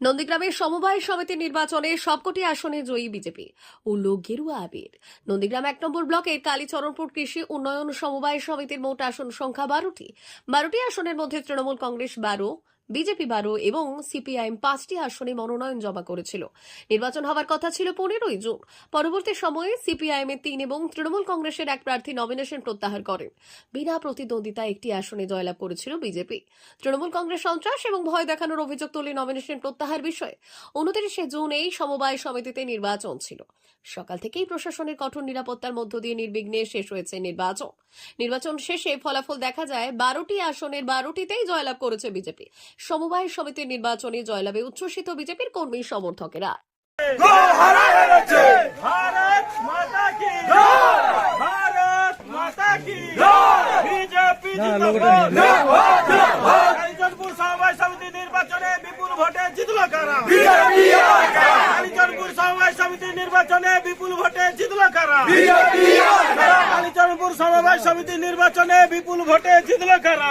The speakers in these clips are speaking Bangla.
নন্দীগ্রামের সমবায় সমিতি নির্বাচনে সবকটি আসনে জয়ী বিজেপি উল্ল গেরুয়া আবির। নন্দীগ্রাম এক নম্বর ব্লকের কালীচরণপুর কৃষি উন্নয়ন সমবায় সমিতির মোট আসন সংখ্যা বারোটি। বারোটি আসনের মধ্যে তৃণমূল কংগ্রেস বারো বিজেপি বারো এবং সিপিআইএম পাঁচটি আসনে মনোনয়ন জমা করেছিল। নির্বাচন হওয়ার কথা ছিল পনেরোই জুন। পরবর্তী সময়ে সিপিআইএম এর তিন এবং তৃণমূল কংগ্রেসের এক প্রার্থী নমিনেশন প্রত্যাহার করেন। বিনা প্রতিদ্বন্দ্বিতা একটি আসনে জয়লাভ করেছিল বিজেপি। তৃণমূল কংগ্রেস সন্ত্রাস এবং ভয় দেখানোর অভিযোগ তুলে নমিনেশন প্রত্যাহার বিষয়ে। উনত্রিশে জুন এই সমবায় সমিতিতে নির্বাচন ছিল। সকাল থেকেই প্রশাসনের কঠোর নিরাপত্তার মধ্য দিয়ে নির্বিঘ্নে শেষ হয়েছে নির্বাচন। নির্বাচন শেষে ফলাফল দেখা যায়, বারোটি আসনের বারোটিতেই জয়লাভ করেছে বিজেপি। সমবায় সমিতির নির্বাচনে জয়লাভে উচ্ছ্বসিত বিজেপির কর্মী সমর্থকেরা। নির্বাচনে বিপুল ভোটে জিতলো কারা? কালীচরণপুর সমবায় সমিতির নির্বাচনে বিপুল ভোটে জিতলো কারা? কালীচরণপুর সমবায় সমিতির নির্বাচনে বিপুল ভোটে জিতলো কারা?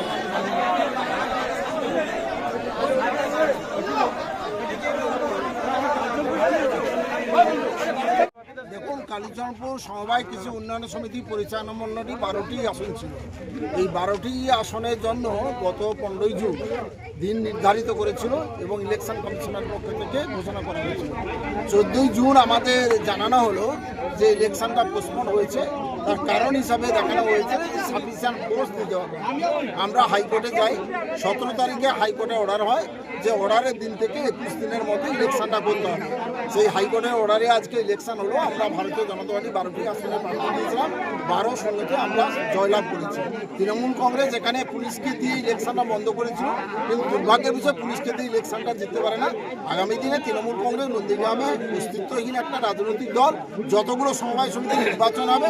কালীচরণপুর সমবায় কৃষি উন্নয়ন সমিতি পরিচালনা মণ্ডলী বারোটি আসন ছিল। এই বারোটি আসনের জন্য গত পনেরোই জুন দিন নির্ধারিত করেছিল এবং ইলেকশন কমিশনের পক্ষ থেকে ঘোষণা করা হয়েছিল। চোদ্দোই জুন আমাদের জানানো হলো যে ইলেকশনটা পোস্টপোন হয়েছে। তার কারণ হিসাবে দেখানো হয়েছে সাফিসিয়ান্ট ফোর্স দিতে হবে। আমরা হাইকোর্টে যাই, সতেরো তারিখে হাইকোর্টে অর্ডার হয়, যে অর্ডারের দিন থেকে একুশ দিনের মধ্যে ইলেকশনটা করতে হবে। সেই হাইকোর্টের অর্ডারে আজকে ইলেকশন হলো, আমরা ভারতীয় জনতা পার্টি বারোটি আসনে প্রার্থী দিয়েছিলাম, বারো ষোলোতে আমরা জয়লাভ করেছি। তৃণমূল কংগ্রেস এখানে পুলিশকে দিয়ে ইলেকশনটা বন্ধ করেছিল, কিন্তু দুর্ভাগ্যের বিষয় পুলিশকে দিয়ে ইলেকশনটা জিততে পারে না। আগামী দিনে তৃণমূল কংগ্রেস নন্দীগ্রামে অস্তিত্বহীন একটা রাজনৈতিক দল, যতগুলো সমবায় সমিতি নির্বাচন হবে